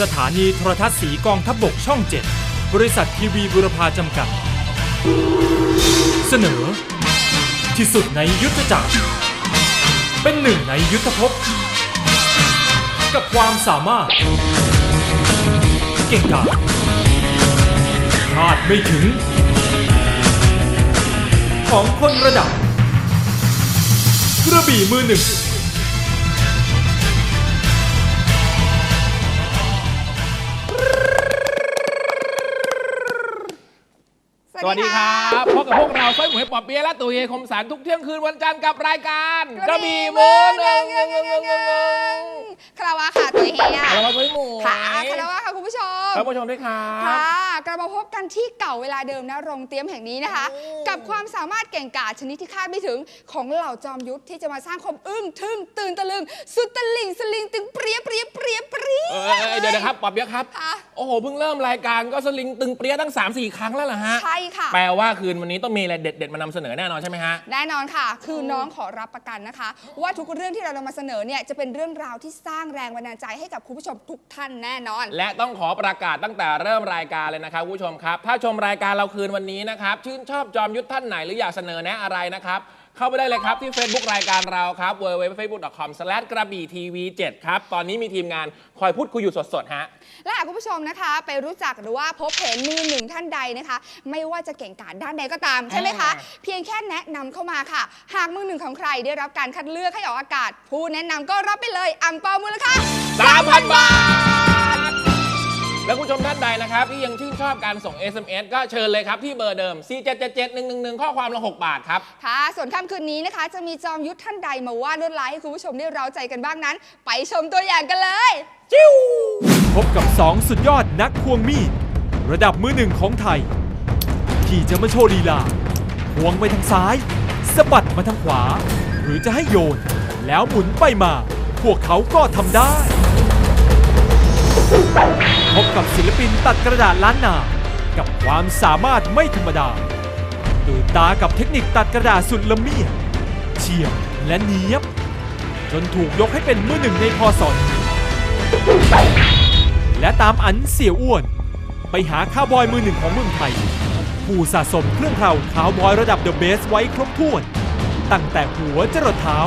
สถานีโทรทัศน์สีกองทัพบบกช่อง7บริษัททีวีบุรพาจำกัด เสนอ ที่สุดในยุทธจักร เป็นหนึ่งในยุทธภพ กับความสามารถ เก่งกาจคาดไม่ถึง ของคนระดับ กระบี่มือหนึ่ง สวัสดีครับพบกับพวกเราสร้อยหมวยปอบเปียะและตัวเฮคมสารทุกเที่ยงคืนวันจันทร์กับรายการกระบี่มือหนึ่งคาราวะค่ะตัวเฮียเรามาสร้อยหมวยค่ะคาราวะค่ะคุณผู้ชมท่านผู้ชมด้วยครัค่ะบกลับมาพบกันที่เก่าเวลาเดิมนะโรงเตรียมแห่งนี้นะคะอืม กับความสามารถเก่งกาจชนิดที่คาดไม่ถึงของเหล่าจอมยุทธที่จะมาสร้างความอึ้งทึ่งตื่นตะลึง สุดตะลิงสลิงตึงเปรี้ยเปรี้ยเปรี้ยเปรี้ย เอ้ยเดี๋ยวนะครับปอบเปียะครับ ค่ะ โอ้โห เพิ่งเริ่มรายการก็สลิงตึงเปรี้ยตั้ง 3 4 ครั้งแล้วเหรอฮะ ใช่ค่ะ แปลว่าคืนวันนี้ต้องมีอะไรเด็ด ๆ มานำเสนอแน่นอนใช่ไหมฮะ แน่นอนค่ะ คือน้องขอรับประกันนะคะ ว่าทุกเรื่องที่เรานำมาเสนอเนี่ยจะเป็นเรื่องราวที่สร้างแรงบันดาลใจให้กับคุณผู้ชมทุกท่านแน่นอน และต้องขอประกาศตั้งแต่เริ่มรายการเลยนะครับคุณผู้ชมครับ ถ้าชมรายการเราคืนวันนี้นะครับ ชื่นชอบจอมยุทธท่านไหนหรืออยากเสนอแนะอะไรนะครับ เข้าไปได้เลยครับที่ Facebook รายการเราครับ www.facebook.com/ กระบี่ทีวี7ครับ ตอนนี้มีทีมงานคอยพูดคุยอยู่สดๆฮะ และหากคุณผู้ชมนะคะ ไปรู้จักหรือว่าพบเห็นมือหนึ่งท่านใดนะคะ ไม่ว่าจะเก่งกาจด้านใดก็ตามใช่ไหมคะอ่าเพียงแค่แนะนำเข้ามาค่ะ หากมือหนึ่งของใครได้รับการคัดเลือกให้ออกอากาศ ผู้แนะนำก็รับไปเลยอังเปามูลค่า3,000 บาท แล้วคุณผู้ชมท่านใดนะครับที่ยังชื่นชอบการส่ง SMS ก็เชิญเลยครับ ที่เบอร์เดิม 4 7 7 7 1 1 1 ข้อความละ 6 บาทครับ ค่ะ ส่วนค่ำคืนนี้นะคะ จะมีจอมยุทธท่านใดมาวาดลวดลายให้คุณผู้ชมได้เร้าใจกันบ้างนั้น ไปชมตัวอย่างกันเลย จิ้ว พบกับ 2 สุดยอดนักควงมีด ระดับมือหนึ่งของไทย ที่จะมาโชว์ลีลาควงไปทางซ้ายสะบัดมาทางขวา หรือจะให้โยน แล้วหมุนไปมา พวกเขาก็ทำได้ พบกับศิลปินตัดกระดาษล้านนา กับความสามารถไม่ธรรมดาตื่นตากับเทคนิคตัดกระดาษสุดละเมียดเฉียบและเนียบ จนถูกยกให้เป็นมือหนึ่งในพอสอนและตามอันเสี่ยวอ้วน ไปหาข้าวบอยมือหนึ่งของเมืองไทย ผู้สะสมเครื่องเข่าขาวบอยระดับเดอะเบสไว้ครบถ้วน ตั้งแต่หัวจรดเท้า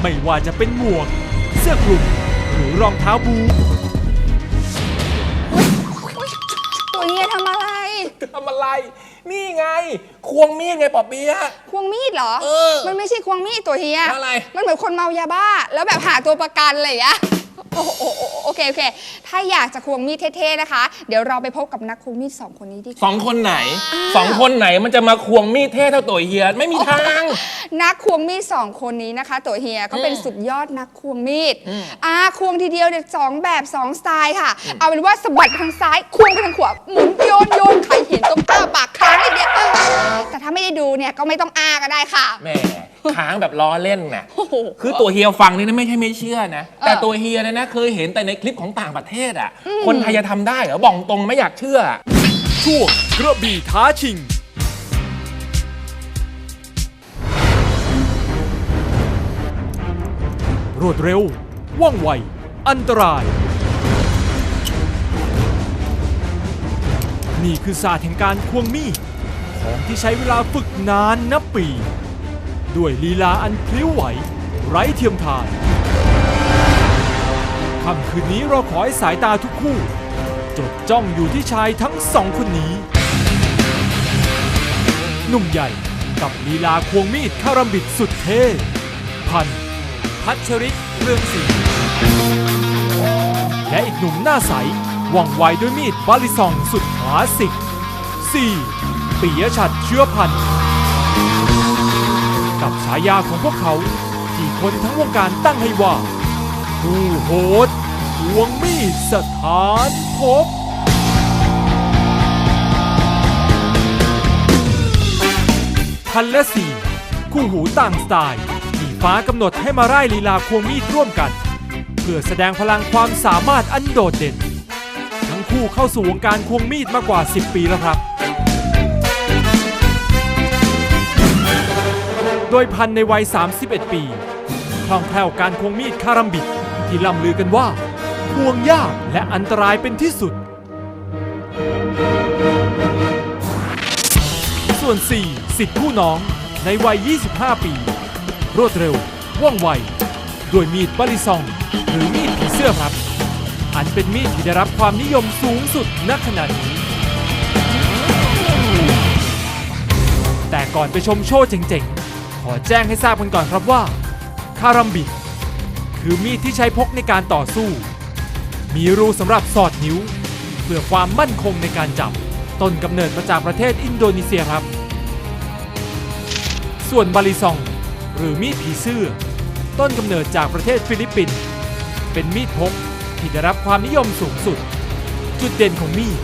ไม่ว่าจะเป็นหมวก เสื้อคลุมหรือรองเท้าบู ทตัวเฮียทำอะไร ทำอะไร นี่ไง ควงมีดไงปอบเปียะ ควงมีดเหรอ เออมันไม่ใช่ควงมีดตัวเฮีย อะไร มันเหมือนคนเมายาบ้า แล้วแบบหาตัวประกันอะไรอย่างเงี้ย โอ้โหโอ้โหโอเค โอเค ถ้าอยากจะควงมีดเท่ๆนะคะ เดี๋ยวเราไปพบกับนักควงมีดสองคนนี้ดีกสว่าองคนไหนสองคนไหนมันจะมาควงมีดเท่เท่าตัวเฮียไม่มีทาง นักควงมีดสองคนนี้นะคะ ตัวเฮียเขาเป็นอืมสุดยอดนักควงมีดอืมอ่าควงทีเดียวเนี่ยสองแบบสองสไตล์ค่ะ เอาเป็นว่าสะบัดไปทางซ้ายควงไปทางขวาหมุนโยนโยนใครเห็นต้องอ้าปากค้า ก็ไม่ต้องอ้าก็ได้ค่ะ แหมค้างแบบล้อเล่นน่ะโอ้โหคือตัวเฮียฟังนี่นะไม่ใช่ไม่เชื่อนะ แต่เออตัวเฮียเนยนะเคยเห็นแต่ในคลิปของต่างประเทศอะ คนไทยจะทำได้เหรอบอกตรงไม่อยากเชื่อ ช่วงกระบี่ท้าชิง รวดเร็ว ว่องไว อันตราย นี่คือศาสตร์แห่งการควงมีด ของที่ใช้เวลาฝึกนานนับปี ด้วยลีลาอันพลิ้วไหว ไร้เทียมทานค่ำคืนนี้เราขอให้สายตาทุกคู่ จดจ้องอยู่ที่ชายทั้งสองคนนี้ หนุ่มใหญ่กับลีลาควงมีดคารมบิดสุดเท่ พัน พัชริศเรืองศรีและอีกหนุ่มหน้าใสว่องไวด้วยมีดบาลิซองสุดคลาสสิก 4. ปิยชัดเชื้อพันธ์กับฉายาของพวกเขา ที่คนทั้งวงการตั้งให้ว่า ผู้โหดควงมีดสถานภพพันและสี่คู่หูต่างสไตล์ที่ฟ้ากำหนดให้มาไล่ลีลาควงมีดร่วมกัน เพื่อแสดงพลังความสามารถอันโดดเด่น ทั้งคู่เข้าสู่วงการควงมีดมากกว่า 10 ปีแล้วครับ โดยพันในวัย 31 ปีคล่องแคล่วการควงมีดคารัมบิดที่ล่ำลือกันว่าห่วงยากและอันตรายเป็นที่สุด ส่วน 4 สิทธิผู้น้องในวัย 25 ปี รวดเร็ว ว่องไว ด้วยมีดบริซอง หรือมีดผีเสื้อครับ อันเป็นมีดที่ได้รับความนิยมสูงสุดณขณะนี้ แต่ก่อนไปชมโชว์เจ๋งๆ ขอแจ้งให้ทราบกันก่อนครับว่า คารัมบิคือมีดที่ใช้พกในการต่อสู้ มีรูสำหรับสอดนิ้ว เพื่อความมั่นคงในการจับ ต้นกำเนิดมาจากประเทศอินโดนีเซียครับ ส่วนบาลิซอง หรือมีดผีเสื้อ ต้นกำเนิดจากประเทศฟิลิปปินส์เป็นมีดพกที่ได้รับความนิยมสูงสุด จุดเด่นของมีด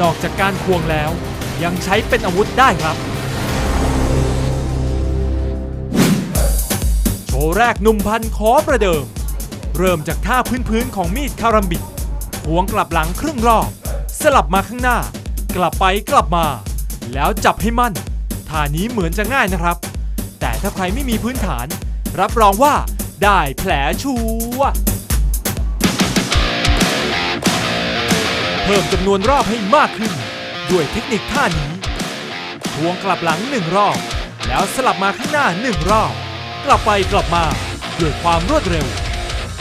นอกจากการควงแล้ว ยังใช้เป็นอาวุธได้ครับ ว์แรกหนุ่มพันขอประเดิม เริ่มจากท่าพื้นๆของมีดคารัมบิกควงกลับหลังครึ่งรอบ สลับมาข้างหน้า กลับไปกลับมา แล้วจับให้มั่นท่านี้เหมือนจะง่ายนะครับ แต่ถ้าใครไม่มีพื้นฐาน รับรองว่าได้แผลชัวเพิ่มจำนวนรอบให้มากขึ้น ด้วยเทคนิคท่านี้ควงกลับหลังหนึ่งรอบ แล้วสลับมาข้างหน้าหนึ่งรอบ กลับไปกลับมาด้วยความรวดเร็ว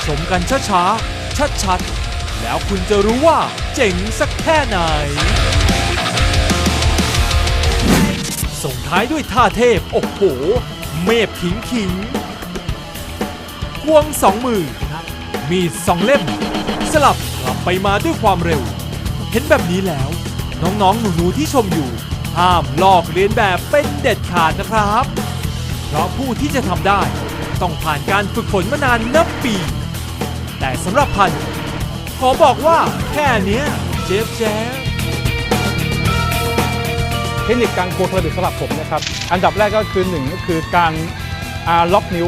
ชมกันช้าๆ ชัดๆ แล้วคุณจะรู้ว่าเจ๋งสักแค่ไหน ส่งท้ายด้วยท่าเทพ โอ้โห เมฟขิงขิงควงสองมือ มีดสองเล่ม สลับกลับไปมาด้วยความเร็ว เห็นแบบนี้แล้ว น้องๆ หนูๆ ที่ชมอยู่ ห้ามลอกเลียนแบบเป็นเด็ดขาดนะครับ เพราะผู้ที่จะทำได้ ต้องผ่านการฝึกฝนมานานนับปี แต่สำหรับพันธุ์ขอบอกว่าแค่เนี้ยเจ๊บแจ๊บ เทคนิคการควงคาราบิกสำหรับผมนะครับ อันดับแรกก็คือหนึ่งก็คือการอาล็อกนิ้ว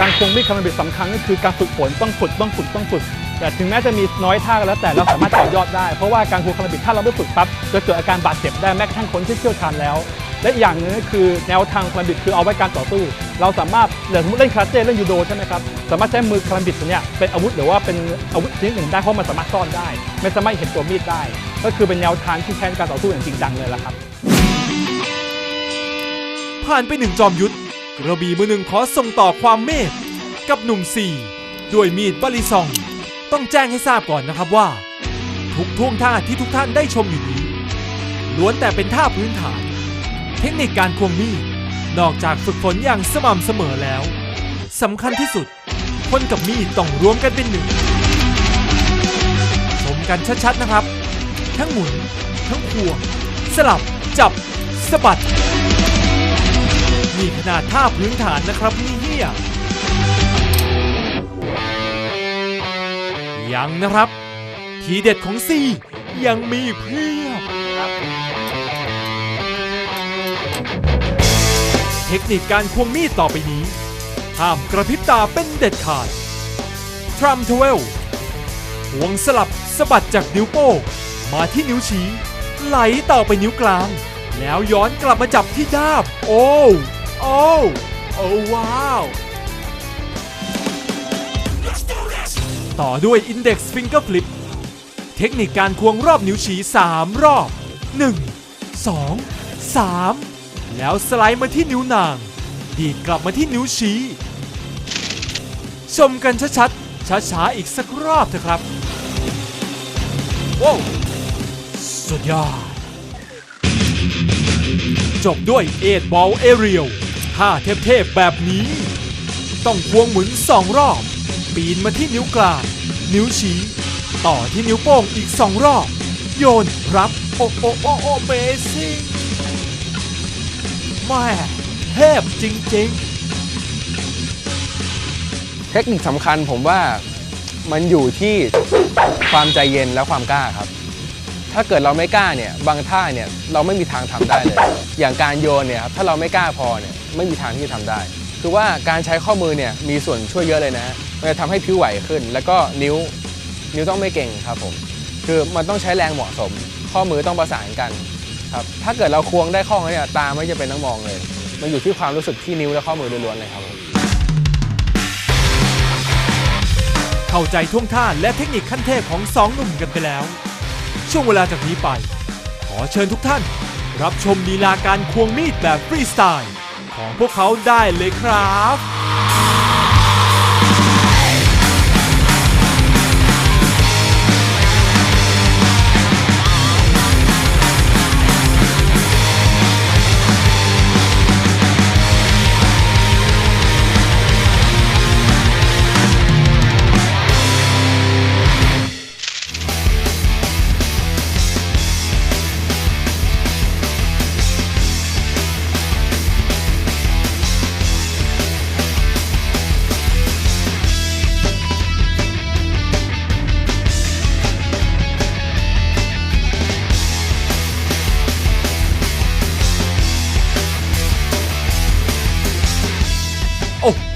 การควงมีดคาราบิกสำคัญก็คือการฝึกฝนต้องฝึกต้องฝึกต้องฝึก แต่ถึงแม้จะมีน้อยท่าก็แล้วแต่เราสามารถต่อยอดได้ เพราะว่าการควงคาราบิกถ้าเราไม่ฝึกปั๊บจะเกิดอาการบาดเจ็บได้แม้กระทั่งคนที่เชี่ยวชาญแล้ว และอีกอย่างหนึงก็คือแนวทางคาราบิกคือเอาไว้การต่อสู้ เราสามารถอย่างสมมติเล่นคาราเต้เล่นยูโดใช่ไหมครับสามารถใช้มือคาราบิกตัวเนี้ยเป็นอาวุธหรือว่าเป็นอาวุธชนิดหนึ่งได้เพราะมันสามารถซ่อนได้ไม่สามารถเห็นตัวมีดได้ ก็คือเป็นแนวทางที่ใช้ในการต่อสู้อย่างจริงจังเลยละครับ ผ่านไปหนึ่งจอมยุทธกระบี่มือหนึ่งขอส่งต่อความเมตกับหนุ่มสี่ด้วยมีดบาลิซอง ต้องแจ้งให้ทราบก่อนนะครับว่า ทุกท่วงท่าที่ทุกท่านได้ชมอยู่นี้ล้วนแต่เป็นท่าพื้นฐาน เทคนิคการควงมีดนอกจากฝึกฝนอย่างสม่ำเสมอแล้วสำคัญที่สุด คนกับมีดต้องรวมกันเป็นหนึ่งชมกันชัดๆนะครับ ทั้งหมุน ทั้งควง สลับจับสะบัดนี่ขนาดท่าพื้นฐานนะครับนี่เฮียยังนะครับ ทีเด็ดของซียังมีเพียบ เทคนิคการควงมีดต่อไปนี้ ห้ามกระพริบตาเป็นเด็ดขาดทรัมทเวลห่วงสลับสะบัดจากนิ้วโป้งมาที่นิ้วชี้ ไหลต่อไปนิ้วกลาง แล้วย้อนกลับมาจับที่ด้าม โอ้ โอ้ โอ้ว้าว ต่อด้วย Index Finger Flip เทคนิคการควงรอบนิ้วชี้ 3 รอบ 1 2 3 แล้วสไลด์มาที่นิ้วนาง ดีดกลับมาที่นิ้วชี้ ชมกันชัดๆ ช้าๆ อีกสักรอบเถอะครับว้าวสุดยอด จบด้วยเอ็ดบอลเอเรียลท่าเทพๆแบบนี้ ต้องควงหมุนสองรอบ ปีนมาที่นิ้วกลาง นิ้วชี้ ต่อที่นิ้วโป้งอีกสองรอบ โยนรับ โอโอโอโอเบซิ่ง แม่เทพจริงๆเทคนิคสำคัญผมว่ามันอยู่ที่ความใจเย็นและความกล้าครับ ถ้าเกิดเราไม่กล้าเนี่ยบางท่าเนี่ยเราไม่มีทางทำได้เลย อย่างการโยนเนี่ยครับถ้าเราไม่กล้าพอเนี่ยไม่มีทางที่จะทำได้ คือว่าการใช้ข้อมือเนี่ยมีส่วนช่วยเยอะเลยนะฮะมันจะทำให้ผิวไหวขึ้น แล้วก็นิ้วนิ้วต้องไม่เก่งครับผม คือมันต้องใช้แรงเหมาะสม ข้อมือต้องประสานกัน ครับถ้าเกิดเราควงได้คล่องแล้วเนี่ยตาไม่จะเป็นต้องมองเลย มันอยู่ที่ความรู้สึกที่นิ้วและข้อมือล้วนๆเลยครับผมเข้เข้าใจท่วงท่าและเทคนิคขั้นเทพของสองหนุ่มกันไปแล้ว ช่วงเวลาจากนี้ไป ขอเชิญทุกท่าน รับชมลีลาการควงมีดแบบฟรีสไตล์ของพวกเขาได้เลยครับ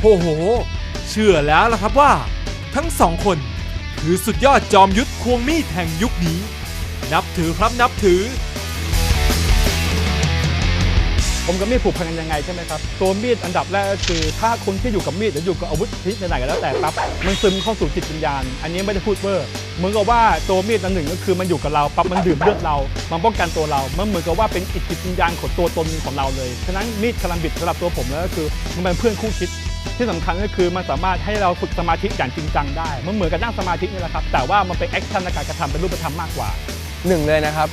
โอ้โห เชื่อแล้วล่ะครับว่า ทั้งสองคนคือสุดยอดจอมยุทธควงมีดแห่งยุคนี้ นับถือครับนับถือ ผมกับมีดผูกพันกันยังไงใช่ไหมครับ ตัวมีดอันดับแรกก็คือ ถ้าคนที่อยู่กับมีดหรืออยู่กับอาวุธชนิดไหนๆก็แล้วแต่ปั๊บมันซึมเข้าสู่จิตวิญญาณ อันนี้ไม่ได้พูดเวอร์เหมือนกับว่าตัวมีดอันหนึ่งก็คือมันอยู่กับเราปั๊บมันดื่มเลือดเรา มันป้องกันตัวเรา มันเหมือนกับว่าเป็นอิทธิวิญญาณของตัวตนของเราเลย ฉะนั้นมีดคาลัมบิดสำหรับตัวผมแล้วก็คือมันเป็นเพื่อนคู่คิด ที่สำคัญก็คือมันสามารถให้เราฝึกสมาธิอย่างจริงจังได้ มันเหมือนกับนั่งสมาธินี่แหละครับ แต่ว่ามันเป็นแอคชั่นในการกระทำเป็นรูปธรรมมากกว่าหนึ่งเลยนะครับ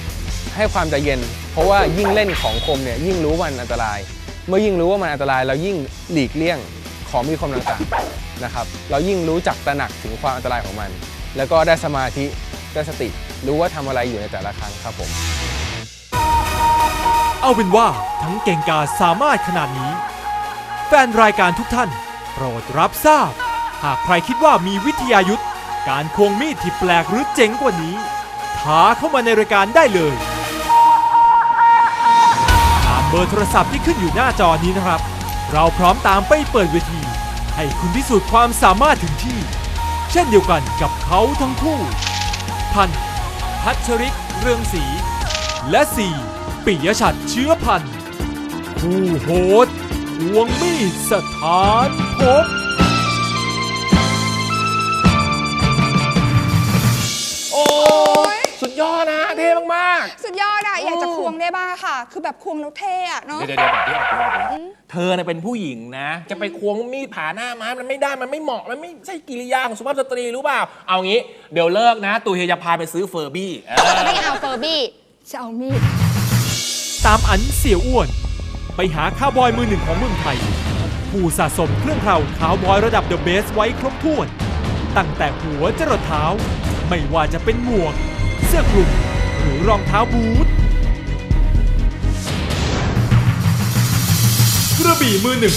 ให้ความใจเย็น เพราะว่ายิ่งเล่นของคมเนี่ยยิ่งรู้ว่ามันอันตราย เมื่อยิ่งรู้ว่ามันอันตรายเรายิ่งหลีกเลี่ยงของมีคมต่างๆนะครับ เรายิ่งรู้จักตระหนักถึงความอันตรายของมัน แล้วก็ได้สมาธิได้สติ รู้ว่าทำอะไรอยู่ในแต่ละครั้งครับผม เอาเป็นว่าทั้งเก่งกาจสามารถขนาดนี้ แฟนรายการทุกท่าน โปรดรับทราบ หากใครคิดว่ามีวิทยายุทธการควงมีดที่แปลกหรือเจ๋งกว่านี้ท้าเข้ามาในรายการได้เลยตามเบอร์โทรศัพท์ที่ขึ้นอยู่หน้าจอนี้นะครับ เราพร้อมตามไปเปิดเวที ให้คุณพิสูจน์ความสามารถถึงที่ เช่นเดียวกันกับเขาทั้งคู่ พันธ์พัชริกเรืองศรีและ 4. ปิยชัดเชื้อพันธ์คู่โหด วงมีดสถานพบโอ้สุดยอดนะเท่มากสุดยอดอะอยากจะโอ้ควงได้บ้างค่ะ คือแบบควงแล้วเท่อะๆเนาะ เดี๋ยวเดี๋ยวเดี๋ยวแบบนี้แบบนี้เธอเนี่ยเป็นผู้หญิงนะ จะไปควงมีดผ่าหน้าม้ามันไม่ได้มันไม่เหมาะมันไม่ใช่กิริยาของสุภาพสตรีรู้เปล่า เอางี้เดี๋ยวเลิกนะตูเฮียจะพาไปซื้อเฟอร์บี้เออ ไม่เอาเฟอร์บี้ จะเอามีด ตามอันเสี่ยวอ้วน ไปหาข้าวบอยมือหนึ่งของเมืองไทย ผู้สะสมเครื่องเคราขาวบอยระดับเดอะเบสไว้ครบถ้วน ตั้งแต่หัวจรดเท้า ไม่ว่าจะเป็นหมวก เสื้อคลุมหรือรองเท้าบูทกระบี่มือหนึ่ง